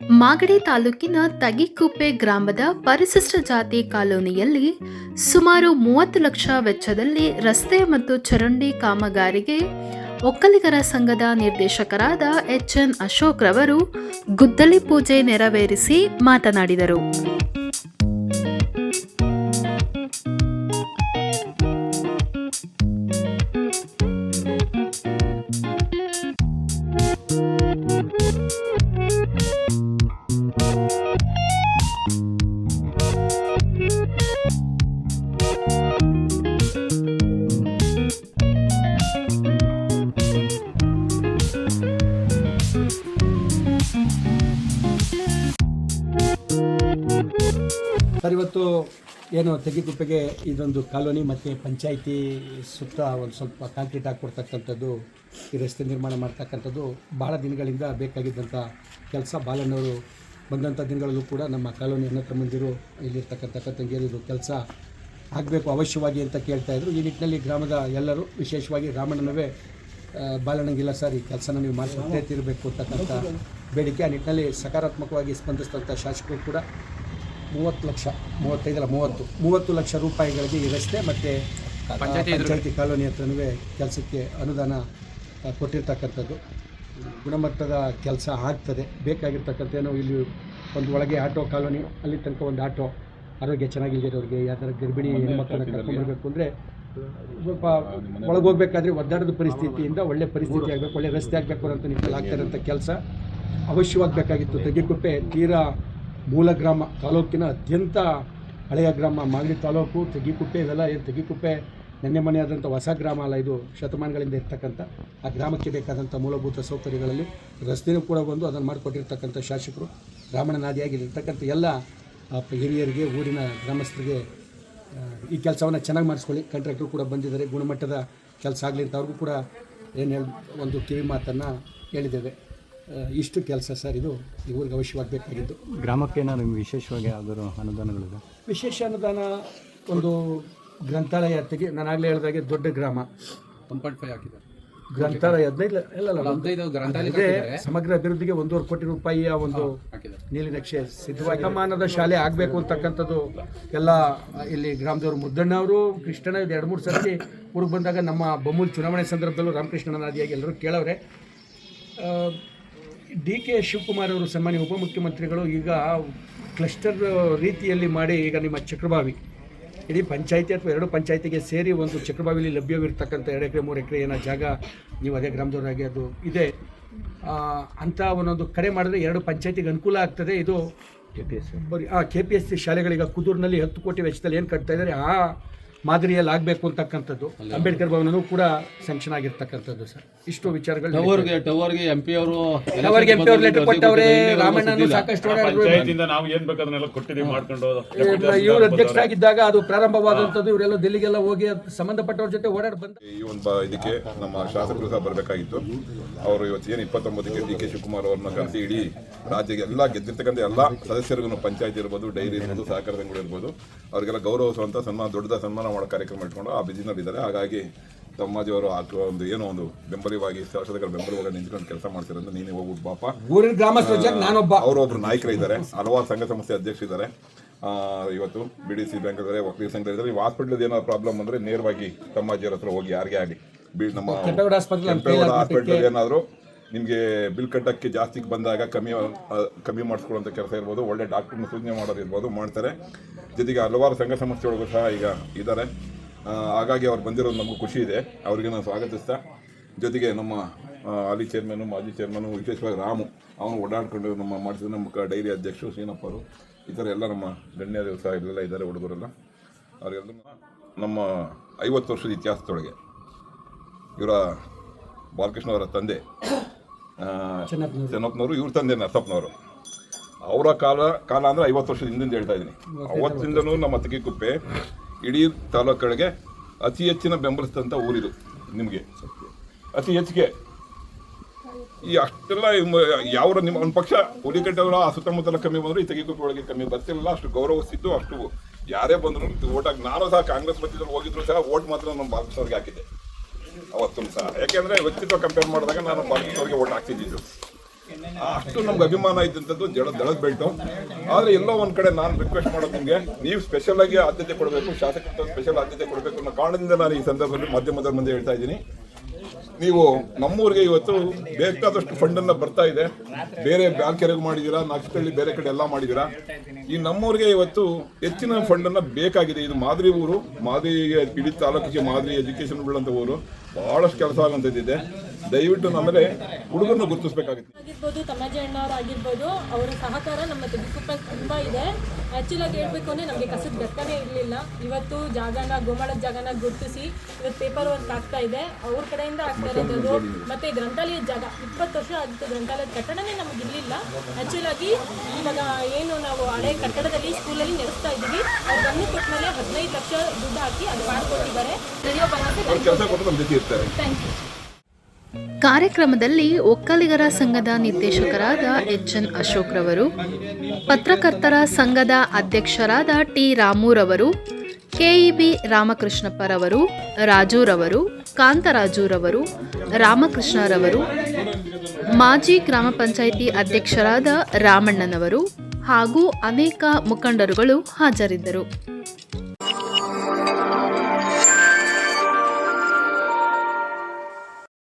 ಮಾಗಡಿ ತಾಲೂಕಿನ ತಗಿಕುಪ್ಪೆ ಗ್ರಾಮದ ಪರಿಶಿಷ್ಟ ಜಾತಿ ಕಾಲೋನಿಯಲ್ಲಿ ಸುಮಾರು ಮೂವತ್ತು ಲಕ್ಷ ವೆಚ್ಚದಲ್ಲಿ ರಸ್ತೆ ಮತ್ತು ಚರಂಡಿ ಕಾಮಗಾರಿಗೆ ಒಕ್ಕಲಿಗರ ಸಂಘದ ನಿರ್ದೇಶಕರಾದ ಎಚ್ ಎನ್ ಅಶೋಕ್ ರವರು ಗುದ್ದಲಿ ಪೂಜೆ ನೆರವೇರಿಸಿ ಮಾತನಾಡಿದರು. ಇವತ್ತು ಏನು ತೆಗಿಗುಪ್ಪೆಗೆ ಇದೊಂದು ಕಾಲೋನಿ ಮತ್ತು ಪಂಚಾಯಿತಿ ಸುತ್ತ ಒಂದು ಸ್ವಲ್ಪ ಕಾಂಕ್ರೀಟ್ ಹಾಕ್ಕೊಡ್ತಕ್ಕಂಥದ್ದು, ಈ ರಸ್ತೆ ನಿರ್ಮಾಣ ಮಾಡ್ತಕ್ಕಂಥದ್ದು ಭಾಳ ದಿನಗಳಿಂದ ಬೇಕಾಗಿದ್ದಂಥ ಕೆಲಸ. ಬಾಲಣ್ಣವರು ಬಂದಂಥ ದಿನಗಳಲ್ಲೂ ಕೂಡ ನಮ್ಮ ಕಾಲೋನಿ ಅಣ್ಣ ಮಂದಿರು ಇಲ್ಲಿರ್ತಕ್ಕಂಥ ತಂಗಿಯರು ಇದು ಕೆಲಸ ಆಗಬೇಕು ಅವಶ್ಯವಾಗಿ ಅಂತ ಕೇಳ್ತಾ ಇದ್ರು. ಈ ನಿಟ್ಟಿನಲ್ಲಿ ಗ್ರಾಮದ ಎಲ್ಲರೂ, ವಿಶೇಷವಾಗಿ ರಾಮಣ್ಣನವೇ ಬಾಲಣ್ಣಗಿಲ್ಲ ಸರ್, ಈ ಕೆಲಸನ ನೀವು ಮಾಡಿಕೊಟ್ಟೇ ತೀರಬೇಕು ಅಂತಕ್ಕಂಥ ಬೇಡಿಕೆ. ಆ ನಿಟ್ಟಿನಲ್ಲಿ ಸಕಾರಾತ್ಮಕವಾಗಿ ಸ್ಪಂದಿಸಿದಂಥ ಶಾಸಕರು ಕೂಡ ಮೂವತ್ತು ಲಕ್ಷ ಮೂವತ್ತೈದಲ್ಲ ಮೂವತ್ತು. ಮೂವತ್ತು ಲಕ್ಷ ರೂಪಾಯಿಗಳಿಗೆ ಈ ರಸ್ತೆ ಮತ್ತು ಪಂಚಾಯತಿ ಕಾಲೋನಿ ಹತ್ರನೂ ಕೆಲಸಕ್ಕೆ ಅನುದಾನ ಕೊಟ್ಟಿರ್ತಕ್ಕಂಥದ್ದು. ಗುಣಮಟ್ಟದ ಕೆಲಸ ಆಗ್ತದೆ. ಬೇಕಾಗಿರ್ತಕ್ಕಂಥ ಏನೋ ಇಲ್ಲಿ ಒಂದು ಒಳಗೆ ಆಟೋ ಕಾಲೋನಿ ಅಲ್ಲಿ ತನಕ ಒಂದು ಆಟೋ ಆರೋಗ್ಯ ಚೆನ್ನಾಗಿಲ್ಲದಿರೋರಿಗೆ ಯಾವ್ದಾರ ಗರ್ಭಿಣಿ ಹೆಣ್ಮಕ್ಳನ್ನ ಕರ್ಕೊಂಡ್ಬರ್ಬೇಕು ಅಂದರೆ ಸ್ವಲ್ಪ ಒಳಗೆ ಹೋಗ್ಬೇಕಾದ್ರೆ ಒದ್ದಾಡದ ಪರಿಸ್ಥಿತಿಯಿಂದ ಒಳ್ಳೆ ಪರಿಸ್ಥಿತಿ ಆಗಬೇಕು ಒಳ್ಳೆ ರಸ್ತೆ ಆಗಬೇಕು ಅಂತ ನಿಮ್ಮಲ್ಲಿ ಆಗ್ತಾ ಇರೋಂಥ ಕೆಲಸ ಅವಶ್ಯವಾಗಿ ಬೇಕಾಗಿತ್ತು ತೆಗೆಕುಪ್ಪೆ ತೀರಾ ಮೂಲ ಗ್ರಾಮ ತಾಲೂಕಿನ ಅತ್ಯಂತ ಹಳೆಯ ಗ್ರಾಮ, ಮಾಗಡಿ ತಾಲೂಕು, ತೆಗಿಕುಪ್ಪೆ ಇವೆಲ್ಲ ಏನು ತೆಗಿಕುಪ್ಪೆ, ನೆನ್ನೆ ಮನೆ ಆದಂಥ ಹೊಸ ಗ್ರಾಮ ಅಲ್ಲ ಇದು, ಶತಮಾನಗಳಿಂದ ಇರ್ತಕ್ಕಂಥ. ಆ ಗ್ರಾಮಕ್ಕೆ ಬೇಕಾದಂಥ ಮೂಲಭೂತ ಸೌಕರ್ಯಗಳಲ್ಲಿ ರಸ್ತೆಯೂ ಕೂಡ ಬಂದು ಅದನ್ನು ಮಾಡಿಕೊಟ್ಟಿರ್ತಕ್ಕಂಥ ಶಾಸಕರು. ರಾಮಣ್ಣನಾದಿಯಾಗಿ ಇರ್ತಕ್ಕಂಥ ಎಲ್ಲ ಹಿರಿಯರಿಗೆ, ಊರಿನ ಗ್ರಾಮಸ್ಥರಿಗೆ ಈ ಕೆಲಸವನ್ನು ಚೆನ್ನಾಗಿ ಮಾಡಿಸ್ಕೊಳ್ಳಿ. ಕಾಂಟ್ರಾಕ್ಟರ್ ಕೂಡ ಬಂದಿದ್ದಾರೆ. ಗುಣಮಟ್ಟದ ಕೆಲಸ ಆಗಲಿ ಅಂತ ಅವ್ರಿಗೂ ಕೂಡ ಏನು ಹೇಳಿ, ಒಂದು ಕಿವಿ ಮಾತನ್ನು ಹೇಳಿದ್ದೇವೆ. ಇಷ್ಟು ಕೆಲಸ ಸರ್ ಇದು ಈ ಊರಿಗೆ ಅವಶ್ಯವಾಗಿ ಬೇಕಾಗಿದ್ದು ಗ್ರಾಮಕ್ಕೆ ನಾನು ವಿಶೇಷವಾಗಿ ಯಾವ್ದಾದ್ರು ಅನುದಾನಗಳಿದೆ ವಿಶೇಷ ಅನುದಾನ ಒಂದು ಗ್ರಂಥಾಲಯ ತೆಗೆ ನಾನು ಆಗಲೇ ಹೇಳಿದಾಗೆ ದೊಡ್ಡ ಗ್ರಾಮ. ಒನ್ ಪಾಯಿಂಟ್ ಫೈವ್ ಹಾಕಿದ್ದಾರೆ. ಗ್ರಂಥಾಲಯ ಹದಿನೈದು ಇಲ್ಲ ಅಲ್ಲ ಒಂದು- ಹದಿನೈದು ಗ್ರಂಥಾಲಯ ಸಮಗ್ರ ಅಭಿವೃದ್ಧಿಗೆ ಒಂದೂವರೆ ಕೋಟಿ ರೂಪಾಯಿಯ ಒಂದು ಹಾಕಿದ್ದಾರೆ. ನೀಲಿನಕ್ಷೆ ಸಿದ್ಧವಾಗಿ ಮಾನದ ಶಾಲೆ ಆಗಬೇಕು ಅಂತಕ್ಕಂಥದ್ದು ಎಲ್ಲ ಇಲ್ಲಿ ಗ್ರಾಮದವರು ಮುದ್ದಣ್ಣ ಅವರು ಕೃಷ್ಣ ಇದು ಎರಡು ಮೂರು ಸರ್ತಿ ಊರಿಗೆ ಬಂದಾಗ ನಮ್ಮ ಬೊಮ್ಮೂಲ್ ಚುನಾವಣೆ ಸಂದರ್ಭದಲ್ಲೂ ರಾಮಕೃಷ್ಣನಾದಿಯಾಗಿ ಎಲ್ಲರೂ ಕೇಳವ್ರೆ. ಡಿ ಕೆ ಶಿವಕುಮಾರ್ ಅವರು ಸನ್ಮಾನ್ಯ ಉಪಮುಖ್ಯಮಂತ್ರಿಗಳು ಈಗ ಕ್ಲಸ್ಟರ್ ರೀತಿಯಲ್ಲಿ ಮಾಡಿ ಈಗ ನಿಮ್ಮ ಚಕ್ರಬಾವಿ ಇಡೀ ಪಂಚಾಯಿತಿ ಅಥವಾ ಎರಡು ಪಂಚಾಯಿತಿಗೆ ಸೇರಿ ಒಂದು ಚಕ್ರಬಾವಿಲಿ ಲಭ್ಯವಿರ್ತಕ್ಕಂಥ ಎರಡು ಎಕರೆ ಮೂರು ಎಕರೆ ಏನೋ ಜಾಗ ನೀವು ಅದೇ ಗ್ರಾಮದವರಾಗಿ ಅದು ಇದೆ. ಅಂಥ ಒಂದೊಂದು ಕಡೆ ಮಾಡಿದ್ರೆ ಎರಡು ಪಂಚಾಯತಿಗೆ ಅನುಕೂಲ ಆಗ್ತದೆ. ಇದು ಕೆ ಪಿ ಎಸ್ ಸಿ. ಬರೀ ಆ ಕೆ ಪಿ ಎಸ್ ಸಿ ಶಾಲೆಗಳೀಗ ಕುದೂರಿನಲ್ಲಿ ಹತ್ತು ಕೋಟಿ ವೆಚ್ಚದಲ್ಲಿ ಏನು ಕಟ್ತಾ ಇದ್ದಾರೆ ಆ ಮಾದರಿಯಲ್ಲಿ ಆಗಬೇಕು ಅಂತಕ್ಕಂಥದ್ದು. ಅಂಬೇಡ್ಕರ್ ಭವನನೂ ಕೂಡ ಸ್ಯಾಂಕ್ಷನ್ ಆಗಿರ್ತಕ್ಕಂಥದ್ದು ಸರ್ ಇಷ್ಟು ವಿಚಾರಗಳು ಟವರ್ಗೆ ಟವರ್ಗೆ ಎಂ ಪಿ ಅವರು ಟವರ್ಗೆ ಎಂ ಪಿ ಅವರು ಲೆಟರ್ ಕೊಟ್ಟವ್ರೆ ರಾಮಣ್ಣನು ಸಾಕಷ್ಟು ಪಂಚಾಯತಿಂದ ನಾವು ಏನ್ ಬೇಕಾದನ್ನೆಲ್ಲ ಕೊಟ್ಟಿದ್ದೀವಿ ಮಾಡ್ಕೊಂಡು ಇವರು ಅಧ್ಯಕ್ಷರಾಗಿದ್ದಾಗ ಅದು ಪ್ರಾರಂಭವಾದಂಥದ್ದು ಇವರೆಲ್ಲ ದಿಲ್ಲಿಗೆಲ್ಲ ಹೋಗಿ ಸಂಬಂಧಪಟ್ಟವ್ರ ಜೊತೆ ಓಡಾಡಿ ಬಂದ ಈ ಒಂದು ಬ- ಇದಕ್ಕೆ ನಮ್ಮ ಶಾಸಕರು ಸಹ ಬರಬೇಕಾಗಿತ್ತು. ಅವರು ಇವತ್ತು ಏನು ಇಪ್ಪತ್ತೊಂಬತ್ತಕ್ಕೆ ಡಿ ಕೆ ಶಿವಕುಮಾರ್ ಅವ್ರನ್ನ ಕರೆಸಿ ಇಡೀ ರಾಜ್ಯಕ್ಕೆ ಎಲ್ಲ ಗೆದ್ದಿರ್ತಕ್ಕಂಥ ಎಲ್ಲ ಸದಸ್ಯರಿಗೂ ಪಂಚಾಯತ್ ಇರ್ಬೋದು ಡೈರಿ ಇರ್ಬೋದು ಸಹಕಾರ ಸಂಘಗಳು ಇರ್ಬೋದು ಅವರಿಗೆಲ್ಲ ಗೌರವಿಸುವಂಥ ಸನ್ಮಾನ ದೊಡ್ಡದ ಸನ್ಮಾನ ಮಾಡೋ ಕಾರ್ಯಕ್ರಮ ಇಟ್ಕೊಂಡು ಆ ಬಿಜಿನಲ್ಲಿದ್ದಾರೆ ಹಾಗಾಗಿ ತಮ್ಮಾಜಿಯವರು ಹಾಕುವ ಒಂದು ಏನೋ ಒಂದು ಬೆಂಬಲವಾಗಿ ಶಾಸಕರ ಬೆಂಬಲವಾಗಿ ನಿಂತ್ಕೊಂಡು ಕೆಲಸ ಮಾಡ್ತಿರೋದು ನೀನೇ ಹೋಗ್ಬಿಟ್ಟು ಪಾಪ. ಊರಿನ ಗ್ರಾಮ ಜೊತೆ ನಾನೊಬ್ಬ. ಅವರು ಒಬ್ರು ನಾಯಕರಿದ್ದಾರೆ ಹಲವಾರು ಸಂಘ ಸಂಸ್ಥೆ ಅಧ್ಯಕ್ಷರಿದ್ದಾರೆ ಇದ್ದಾರೆ. ಇವತ್ತು ಬಿ ಡಿ ಸಿ ಬ್ಯಾಂಕ್ ಇದ್ದಾರೆ ವಕೀಲ ಸಂಘ ಇದ್ದಾರೆ. ಈ ಹಾಸ್ಪಿಟಲ್ ಏನೋ ಪ್ರಾಬ್ಲಮ್ ಅಂದ್ರೆ ನೇರವಾಗಿ ತಮ್ಮಾಜಿಯವ್ರ ಹತ್ರ ಹೋಗಿ ಯಾರಿಗೆ ಆಗಲಿ. ಬಿ ನಮ್ಮ ಹಾಸ್ಪಿಟಲ್ ಏನಾದರೂ ನಿಮಗೆ ಬಿಲ್ ಕಟ್ಟಕ್ಕೆ ಜಾಸ್ತಿ ಬಂದಾಗ ಕಮ್ಮಿ ಕಮ್ಮಿ ಮಾಡಿಸ್ಕೊಳ್ಳೋಂಥ ಕೆಲಸ ಇರ್ಬೋದು. ಒಳ್ಳೆ ಡಾಕ್ಟ್ರನ್ನ ಸೂಚನೆ ಮಾಡೋದು ಇರ್ಬೋದು, ಮಾಡ್ತಾರೆ. ಜೊತೆಗೆ ಹಲವಾರು ಸಂಘ ಸಂಸ್ಥೆಗಳಿಗೂ ಸಹ ಈಗ ಇದ್ದಾರೆ. ಹಾಗಾಗಿ ಅವ್ರು ಬಂದಿರೋದು ನಮಗೂ ಖುಷಿ ಇದೆ. ಅವರಿಗೆ ನಾನು ಸ್ವಾಗತಿಸ್ತಾ, ಜೊತೆಗೆ ನಮ್ಮ ಹಾಲಿ ಚೇರ್ಮನು ಮಾಜಿ ಚೇರ್ಮನು ವಿಶೇಷವಾಗಿ ರಾಮು, ಅವನು ಓಡಾಡ್ಕೊಂಡು ನಮ್ಮ, ಮಾಡಿಸಿದ ನಮ್ಮ ಡೈರಿ ಅಧ್ಯಕ್ಷರು ಸೀನಪ್ಪರು ಈ ಥರ ಎಲ್ಲ ನಮ್ಮ ಗಣ್ಯರು ಸಹ ಇಲ್ಲೆಲ್ಲ ಇದ್ದಾರೆ, ಹುಡುಗರೆಲ್ಲ. ಅವರೆಲ್ಲ ನಮ್ಮ ಐವತ್ತು ವರ್ಷದ ಇತಿಹಾಸದೊಳಗೆ ಇವರ ಬಾಲಕೃಷ್ಣ ಅವರ ತಂದೆ ಚೆನ್ನಪ್ಪನವರು. ಇವ್ರ ತಂದೆ ನರಸಪ್ಪನವರು ಅವರ ಕಾಲ ಕಾಲ ಅಂದರೆ ಐವತ್ತು ವರ್ಷದ ಹಿಂದಿಂದ ಹೇಳ್ತಾ ಇದ್ದೀನಿ. ಅವತ್ತಿಂದನೂ ನಮ್ಮ ಅತ್ತಿಗೆಕುಪ್ಪೆ ಇಡೀ ತಾಲೂಕುಗಳಿಗೆ ಅತಿ ಹೆಚ್ಚಿನ ಬೆಂಬಲಿಸಿದಂಥ ಊರಿದು ನಿಮಗೆ. ಅತಿ ಹೆಚ್ಚಿಗೆ. ಈ ಅಷ್ಟೆಲ್ಲ ಯಾವ ನಿಮ್ಮ ಒಂದು ಪಕ್ಷ ಹುಲಿಕಟ್ಟೆಯವರ ಆ ಸುತ್ತಮುತ್ತಲ ಕಮ್ಮಿ ಬಂದರು ಈ ತೆಗೆಕುಪ್ಪೆ ಒಳಗೆ ಕಮ್ಮಿ ಬರ್ತಿಲ್ಲ ಅಷ್ಟು ಗೌರವ ಗೌರವಿಸಿದ್ದು ಅಷ್ಟು ಯಾರೇ ಬಂದರೂ ಓಟಾಗಿ ನಾನು ಸಹ ಕಾಂಗ್ರೆಸ್ ಪಕ್ಷದಲ್ಲಿ ಹೋಗಿದ್ರು ಸಹ ಓಟ್ ಮಾತ್ರ ನಮ್ಮ ಬಾಲಕೃಷ್ಣವ್ರಿಗೆ ಹಾಕಿದ್ದೆ. ಅವತ್ತು ಸಹ ಯಾಕೆಂದ್ರೆ ವ್ಯಕ್ತಿತ್ವ ಕಂಪೇರ್ ಮಾಡಿದಾಗ ನಾನು ಬಾಲಕೃಷ್ಣವ್ರಿಗೆ ಓಟ್ ಹಾಕ್ತಿದ್ದಿದ್ದು. ಅಷ್ಟು ನಮ್ಗೆ ಅಭಿಮಾನ ಇದ್ದಂಥದ್ದು ಜಡ ದಳದ ಬೆಲ್ಟು ಆದರೆ ಎಲ್ಲೋ ಒಂದು ಕಡೆ ನಾನು ರಿಕ್ವೆಸ್ಟ್ ಮಾಡೋದು ನಿಮಗೆ, ನೀವು ಸ್ಪೆಷಲ್ ಆಗಿ ಆದ್ಯತೆ ಕೊಡಬೇಕು ಶಾಸಕ ಸ್ಪೆಷಲ್ ಆದ್ಯತೆ ಕೊಡಬೇಕು ಅನ್ನೋ ಕಾರಣದಿಂದ ನಾನು ಈ ಸಂದರ್ಭದಲ್ಲಿ ಮಾಧ್ಯಮದ ಮುಂದೆ ಹೇಳ್ತಾ ಇದ್ದೀನಿ. ನೀವು ನಮ್ಮೂರಿಗೆ ಇವತ್ತು ಬೇಕಾದಷ್ಟು ಫಂಡನ್ನು ಬರ್ತಾ ಇದೆ. ಬೇರೆ ಬ್ಯಾಂಕ್ ಬ್ಯಾಂಕೆರೆಗೂ ಮಾಡಿದ್ದೀರಾ? ನಕ್ಷತ್ರಳ್ಳಿ ಬೇರೆ ಕಡೆ ಎಲ್ಲ ಮಾಡಿದ್ದೀರಾ? ಈ ನಮ್ಮೂರಿಗೆ ಇವತ್ತು ಹೆಚ್ಚಿನ ಫಂಡನ್ನು ಬೇಕಾಗಿದೆ. ಇದು ಮಾದರಿ ಊರು, ಮಾದರಿಗೆ ಇಡೀ ತಾಲೂಕಿಗೆ ಮಾದರಿ ಎಜುಕೇಷನ್ ಉಳ್ಳಂಥ ಊರು. ಬಹಳಷ್ಟು ಕೆಲಸ ಆಗುವಂಥದ್ದಿದೆ ದಯವಿಟ್ಟು ನಮಗೆ ಹುಡುಗರನ್ನ ಗುರುತಿಸಬೇಕಾಗುತ್ತೆ. ಆಗಿರ್ಬೋದು ಅಣ್ಣವ್ರು ಆಗಿರ್ಬೋದು, ಅವರ ಸಹಕಾರ ನಮ್ಮ ತುಂಬ ಇದೆ. ಆ್ಯಕ್ಚುಲಾಗಿ ಹೇಳ್ಬೇಕು ಅಂದರೆ ನಮಗೆ ಕಸದ ಬೆತ್ತನೇ ಇರಲಿಲ್ಲ. ಇವತ್ತು ಜಾಗನ ಗೋಮಾಳದ ಜಾಗನ ಗುರುತಿಸಿ ಇವತ್ತು ಪೇಪರ್ ವರ್ಕ್ ಆಗ್ತಾ ಇದೆ. ಅವ್ರ ಕಡೆಯಿಂದ ಆಗ್ತಾ ಇರೋದು. ಮತ್ತು ಗ್ರಂಥಾಲಯದ ಜಾಗ. ಇಪ್ಪತ್ತು ವರ್ಷ ಆಗಿತ್ತು ಗ್ರಂಥಾಲಯದ ಕಟ್ಟಡನೇ ನಮಗೆ ಇರಲಿಲ್ಲ. ಆ್ಯಕ್ಚುಲಾಗಿ ಇವಾಗ ಏನು ನಾವು ಹಳೆ ಕಟ್ಟಡದಲ್ಲಿ ಸ್ಕೂಲಲ್ಲಿ ನಡೆಸ್ತಾ ಇದ್ದೀವಿ. ಅವ್ರು ಬಂದು ಕೊಟ್ಟ ಮೇಲೆ ಹದಿನೈದು ಲಕ್ಷ ದುಡ್ಡು ಹಾಕಿ ಅದು ಮಾಡಿಕೊಟ್ಟಿದ್ದಾರೆ. ಥ್ಯಾಂಕ್ ಯು ಕಾರ್ಯಕ್ರಮದಲ್ಲಿ ಒಕ್ಕಲಿಗರ ಸಂಘದ ನಿರ್ದೇಶಕರಾದ ಎಚ್ ಎನ್ ಅಶೋಕ್ ರವರು, ಪತ್ರಕರ್ತರ ಸಂಘದ ಅಧ್ಯಕ್ಷರಾದ ಟಿ ರಾಮುರವರು ಕೆಇಬಿ ರಾಮಕೃಷ್ಣಪ್ಪರವರು ರಾಜುರವರು ಕಾಂತರಾಜುರವರು ರಾಮಕೃಷ್ಣರವರು ಮಾಜಿ ಗ್ರಾಮ ಪಂಚಾಯಿತಿ ಅಧ್ಯಕ್ಷರಾದ ರಾಮಣ್ಣನವರು ಹಾಗೂ ಅನೇಕ ಮುಖಂಡರುಗಳು ಹಾಜರಿದ್ದರು.